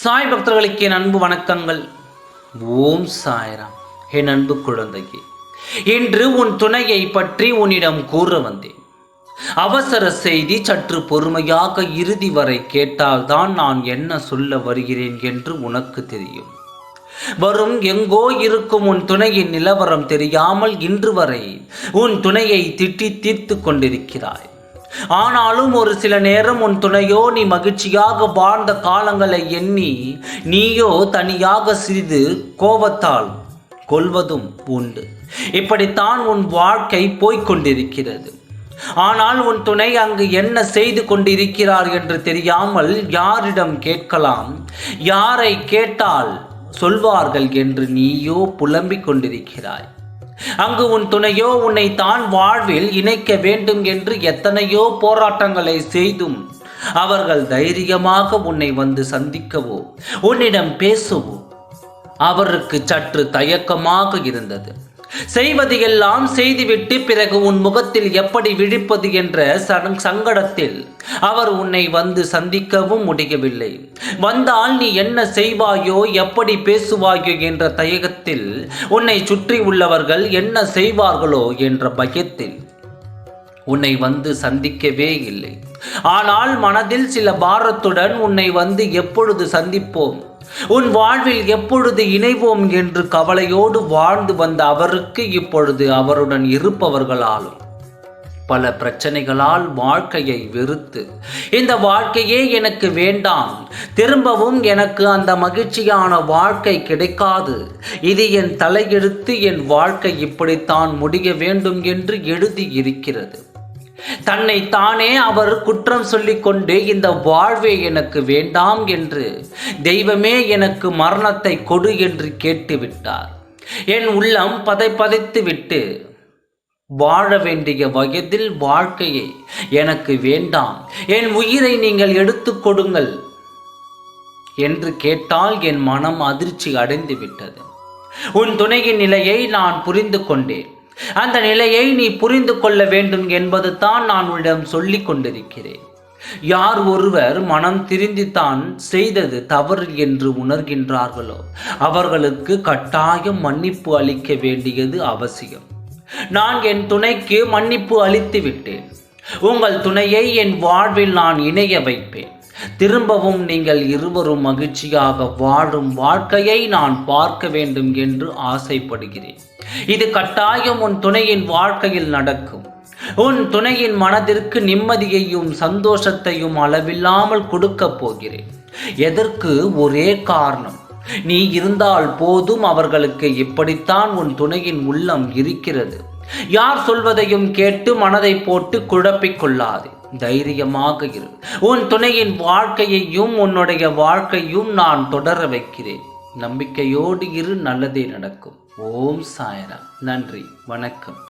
சாய் பக்தர்களுக்கு என் அன்பு வணக்கங்கள். ஓம் சாய்ராம். என் அன்பு குழந்தையே இன்று உன் துணையை பற்றி உன்னிடம் கூற வந்தேன். அவசர செய்தி சற்று பொறுமையாக இறுதி வரை கேட்டால்தான் நான் என்ன சொல்ல வருகிறேன் என்று உனக்கு தெரியும். வரும் எங்கோ இருக்கும் உன் துணையின் நிலவரம் தெரியாமல் இன்று வரை உன் துணையை திட்டி தீர்த்து கொண்டிருக்கிறாய். ஆனாலும் ஒரு சில நேரம் உன் துணையோ நீ மகிழ்ச்சியாக வாழ்ந்த காலங்களை எண்ணி நீயோ தனியாக சிறிது கோபத்தால் கொள்வதும் உண்டு. இப்படித்தான் உன் வாழ்க்கை போய்கொண்டிருக்கிறது ஆனால் உன் துணை அங்கு என்ன செய்து கொண்டிருக்கிறார் என்று தெரியாமல் யாரிடம் கேட்கலாம்? யாரை கேட்டால் சொல்வார்கள் என்று நீயோ புலம்பிக் கொண்டிருக்கிறாய். அங்கு உன் துணையோ உன்னை தான் வாழ்வில் இணைக்க வேண்டும் என்று எத்தனையோ போராட்டங்களை செய்தும் அவர்கள் தைரியமாக உன்னை வந்து சந்திக்கவோ உன்னிடம் பேசவோ அவருக்கு சற்று தயக்கமாக இருந்தது. செய்வது எல்லாம் செய்துவிட்டு பிறகு உன் முகத்தில் எப்படி விழிப்பது என்ற சங்கடத்தில் அவர் உன்னை வந்து சந்திக்கவும் முடியவில்லை. வந்தால் நீ என்ன செய்வாயோ எப்படி பேசுவாயோ என்ற தயகத்தில் உன்னை சுற்றி உள்ளவர்கள் என்ன செய்வார்களோ என்ற பயத்தில் உன்னை வந்து சந்திக்கவே இல்லை. ஆனால் மனதில் சில பாரத்துடன் உன்னை வந்து எப்பொழுது சந்திப்போம்? உன் வாழ்வில் எப்பொழுது இணைவோம் என்று கவலையோடு வாழ்ந்து வந்த அவருக்கு இப்பொழுது அவருடன் இருப்பவர்களாலும் பல பிரச்சனைகளால் வாழ்க்கையை வெறுத்து. இந்த வாழ்க்கையே எனக்கு வேண்டாம். திரும்பவும் எனக்கு அந்த மகிழ்ச்சியான வாழ்க்கை கிடைக்காது. இது என் தலையெழுத்து என் வாழ்க்கை இப்படித்தான் முடிய வேண்டும் என்று எழுதி இருக்கிறது. தன்னை தானே அவர் குற்றம் சொல்லிக்கொண்டு இந்த வாழ்வே எனக்கு வேண்டாம் என்று தெய்வமே எனக்கு மரணத்தை கொடு என்று கேட்டுவிட்டார். என் உள்ளம் பதை பதைத்து விட்டு வாழ வேண்டிய வயதில் வாழ்க்கையை எனக்கு வேண்டாம். என் உயிரை நீங்கள் எடுத்து கொடுங்கள் என்று கேட்டால் என் மனம் அதிர்ச்சி அடைந்து விட்டது. உன் துணையின் நிலையை நான் புரிந்து கொண்டேன். அந்த நிலையை நீ புரிந்து கொள்ள வேண்டும் என்பது தான் நான் உன்னிடம் சொல்லிக் கொண்டிருக்கிறேன். யார் ஒருவர் மனம் திருந்தி தான் செய்தது தவறு என்று உணர்கின்றார்களோ அவர்களுக்கு கட்டாயம் மன்னிப்பு அளிக்க வேண்டியது அவசியம். நான் என் துணைக்கு மன்னிப்பு அளித்து விட்டேன் உங்கள் துணையை என் வாழ்வில் நான் இணைய வைப்பேன். திரும்பவும் நீங்கள் இருவரும் மகிழ்ச்சியாக வாழும் வாழ்க்கையை நான் பார்க்க வேண்டும் என்று ஆசைப்படுகிறேன். இது கட்டாயம் உன் துணையின் வாழ்க்கையில் நடக்கும். உன் துணையின் மனதிற்கு நிம்மதியையும் சந்தோஷத்தையும் அளவில்லாமல் கொடுக்கப் போகிறேன். எதற்கு? ஒரே காரணம். நீ இருந்தால் போதும் அவர்களுக்கு இப்படித்தான் உன் துணையின் உள்ளம் இருக்கிறது. யார் சொல்வதையும் கேட்டு மனதை போட்டு குழப்பிக் கொள்ளாதே தைரியமாக இரு. உன் துணையின் வாழ்க்கையையும் உன்னுடைய வாழ்க்கையும் நான் தொடர வைக்கிறேன். நம்பிக்கையோடு இரு நல்லதே நடக்கும். ஓம் சாயரா நன்றி. வணக்கம்.